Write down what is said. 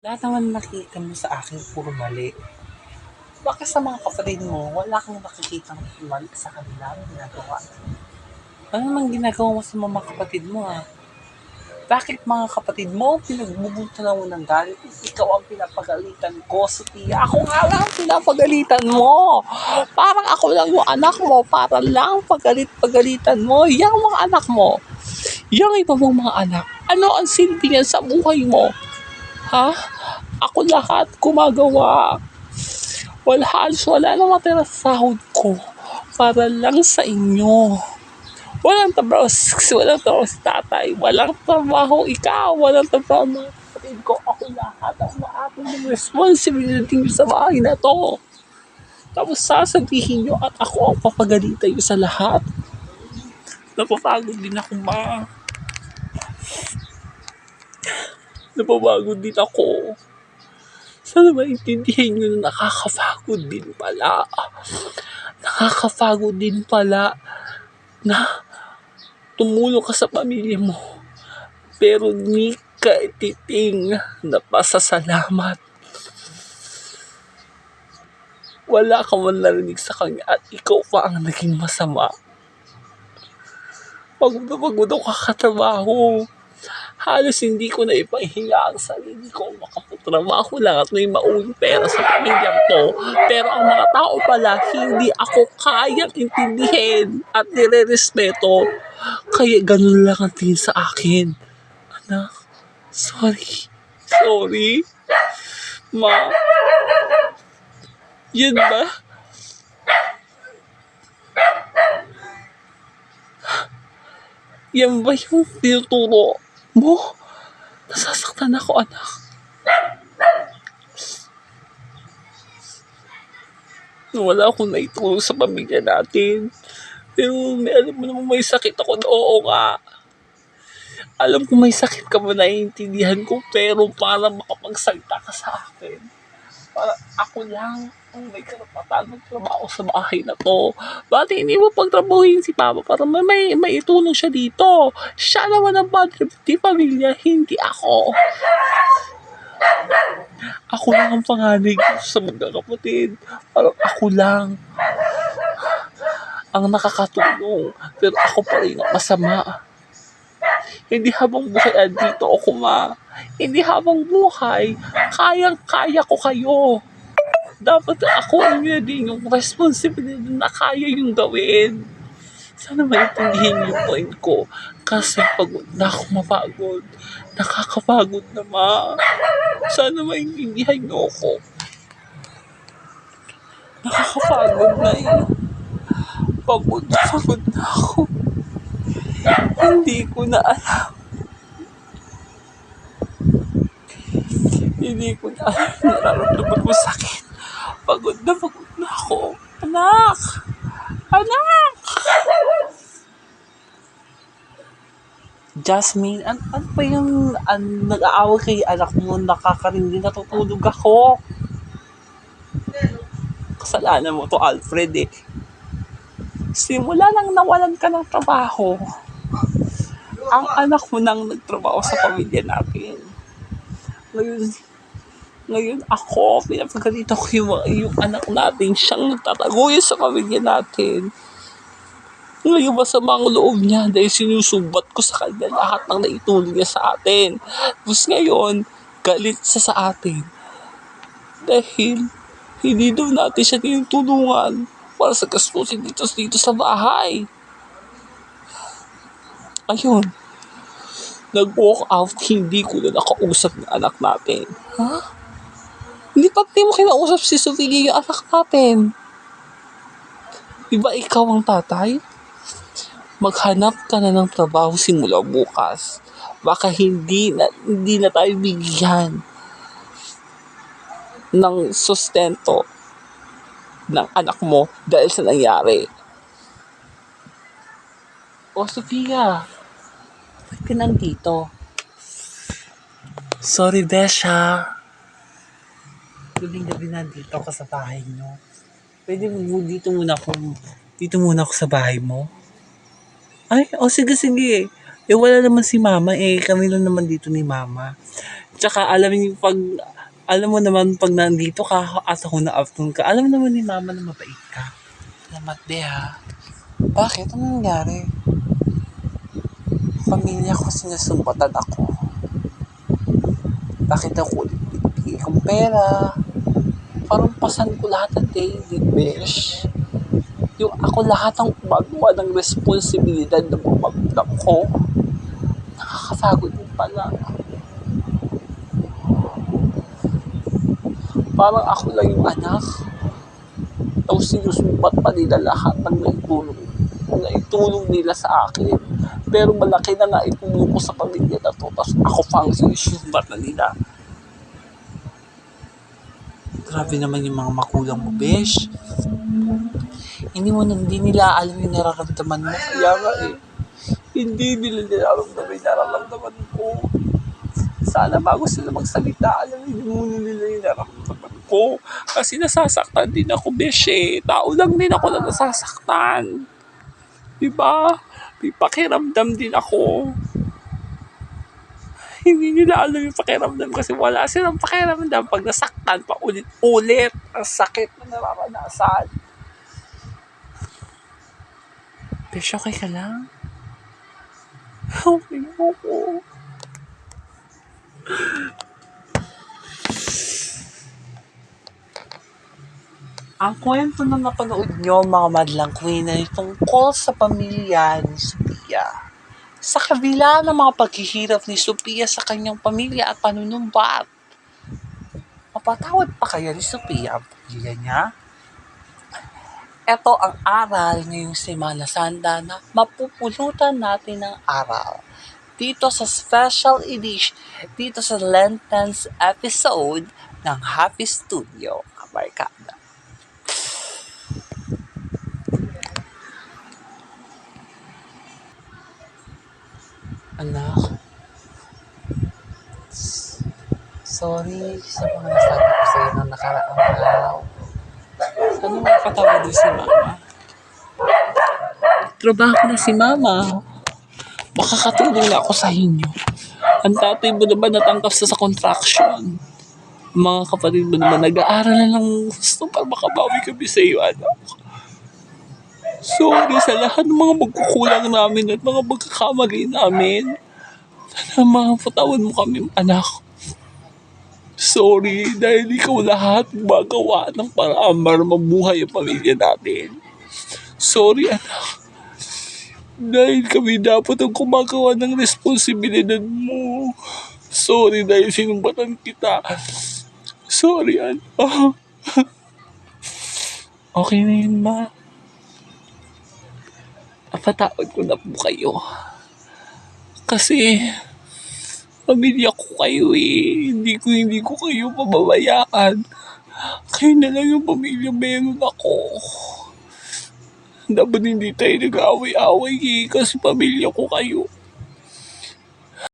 Lahat naman nakita mo sa akin puro mali. Bakit sa mga kapatid mo, wala kang nakikita ng mali sa kanila ang ginagawa? Ano namang ginagawa mo sa mga kapatid mo ha? Bakit mga kapatid mo pinagbubunta mo ng galit? Ikaw ang pinapagalitan ko, Sophia. Ako nga lang ang pinapagalitan mo. Parang ako lang yung anak mo. Para lang pagalit-pagalitan mo. Yang mga anak mo. Yang iba mong mga anak. Ano ang silbi niyan sa buhay mo? Ha? Ako lahat gumagawa. Wala, halos wala na matira sa sahod ko para lang sa inyo. Walang trabaho, walang trabaho si tatay. Walang trabaho ikaw. Walang trabaho mga kapatid ko. Ako lahat ang maating ng responsibility nyo sa bahay na to. Tapos sasabihin nyo at ako ang papagalitan nyo sa lahat. Napapagod din ako ma. Napapagod din ako. Sana maintindihan nyo na nakakapagod din pala. Nakakapagod din pala na tumulong ka sa pamilya mo. Pero ni ka titing na pasasalamat. Wala ka man narinig sa kanya at ikaw pa ang naging masama. Pagod na pagod ako kakatrabaho. Halos hindi ko na ipahinga ang sarili ko. Makapatrabaho lang at may mauling pera sa pamilyang to. Pero ang mga tao pala, hindi ako kayang intindihin at nire-respeto. Kaya ganun lang ang tingin sa akin. Anak, sorry. Sorry. Ma. Yan ba? Yan ba yung tinuturo mo? Nasasaktan ako, anak. Wala akong naitulong sa pamilya natin. Pero may alam mo naman may sakit ako na oo nga. Alam ko may sakit ka mo naiintindihan ko pero para makapagsalita ka sa akin. Para ako lang ang may karapatan magtrabaho sa bahay na to. Bakit hindi mo pagtrabahuin si Papa para may, may, may itulong siya dito? Siya naman ang padre di pamilya, hindi ako. Ako lang ang panganay ko sa magkakapatid. Parang ako lang ang nakakatulong. Pero ako pa rin ang masama. Hindi habang buhay andito ako ma. Hindi habang buhay, kayang-kaya ko kayo. Dapat ako ang yun din yung responsibility na kaya yung gawin. Sana maintindihin yung point ko. Kasi pagod na ako mapagod. Nakakapagod na ma. Sana maintindihan niyo ako. Nakakapagod na eh. Pagod na pagod na ako. Hindi ko na alam. Hindi ko na nararamdaman ko sakit. Pagod na pagod na ako. Anak! Anak! Jasmine, an ano pa yung an nag-aaway kay anak mo, nakakarindi, natutulog ako. Kasalanan mo to, Alfred eh. Simula nang nawalan ka ng trabaho, ang anak mo nang nagtrabaho sa pamilya natin. Ngayon, ngayon ako, pinapagalito ko yung, yung anak natin, siyang nagtataguyod sa pamilya natin. Ngayon masama ang loob niya dahil sinusubat ko sa kanya lahat ng naitulong niya sa atin. Tapos ngayon, galit siya sa atin. Dahil hindi daw natin siya tinutulungan para sa gastusin dito, dito sa bahay. Ayun. Nag-walk out, hindi ko na nakausap ng anak natin. Ha? Hindi pa di mo kinausap si Sofia yung anak natin. Di ba ikaw ang tatay? maghanap ka na ng trabaho simula bukas. Baka hindi na, hindi na tayo bigyan ng sustento ng anak mo dahil sa nangyari. O, Sofia, ba't ka nandito? Sorry, Besha. Gabing-gabi nandito ako sa bahay nyo. Pwede mo dito muna ako, dito muna ako sa bahay mo. Ay, o oh, sige, sige. Eh, wala naman si mama. Eh, kami lang naman dito ni mama. Tsaka alam niyo pag, alam mo naman pag nandito ka at ako na afternoon ka, alam naman ni mama na mabait ka. Salamat de ha. Bakit? Ano nangyari? Pamilya ko sinusumbatan ako. Bakit ako ulit kong pera? Parang pasan ko lahat ng daily besh. Yung ako lahat ang gumagawa ng responsibilidad ng magulang ko. Nakakapagod din pala. Parang ako lang yung anak. Tapos sinusumpat pa nila lahat ng naitulong, naitulong nila sa akin. Pero malaki na nga itulong ko sa pamilya na to. Tapos ako pa ang sinusumpat na nila. Grabe naman yung mga makulang mo, besh. Hindi mo hindi nila alam yung nararamdaman mo. Kaya nga eh. Hindi nila nararamdaman yung nararamdaman ko. Sana bago sila magsalita, alam hindi muna nila yung nararamdaman ko. Kasi nasasaktan din ako, besh eh. Tao lang din ako na nasasaktan. Diba? May pakiramdam din ako. Hindi nila alam yung pakiramdam kasi wala silang pakiramdam pag nasaktan pa ulit-ulit. Ang sakit na nararanasan. Besh, okay ka lang? Okay na ako. Ang kwento na napanood nyo, mga madlang queen, ay tungkol sa pamilya ni Sophia. Sa kabila ng mga paghihirap ni Sophia sa kanyang pamilya at panunumbat, mapatawad pa kaya ni Sophia ang pamilya niya? Ito ang aral ngayong Semana Santa na mapupulutan natin ng aral dito sa special edition, dito sa Lentens episode ng Happy Studio, Kabarkada. Anak, sorry sa mga nasabi ko sa'yo ng nakaraang araw. Ano mapatawad din si Mama? Trabaho na si Mama. Makakatulong na ako sa inyo. Ang tatay mo naman natangkap sa, sa contraction. Mga kapatid mo naman nag-aaral na ng gusto para makabawi kami sa iyo, anak. Sorry sa lahat ng mga magkukulang namin at mga magkakamali namin. Sana mapatawad mo kami, anak. Sorry dahil ikaw lahat magawa ng paraan para mabuhay ang pamilya natin. Sorry, anak. Dahil kami dapat ang kumagawa ng responsibilidad mo. Sorry dahil sinumbatan kita. Sorry, anak. Okay na yun, ma. Napatawad ko na po kayo. Kasi, pamilya ko kayo eh. Hindi ko, hindi ko kayo pababayaan. Kayo na lang yung pamilya meron ako. Dapat hindi tayo nag-away-away eh, kasi pamilya ko kayo.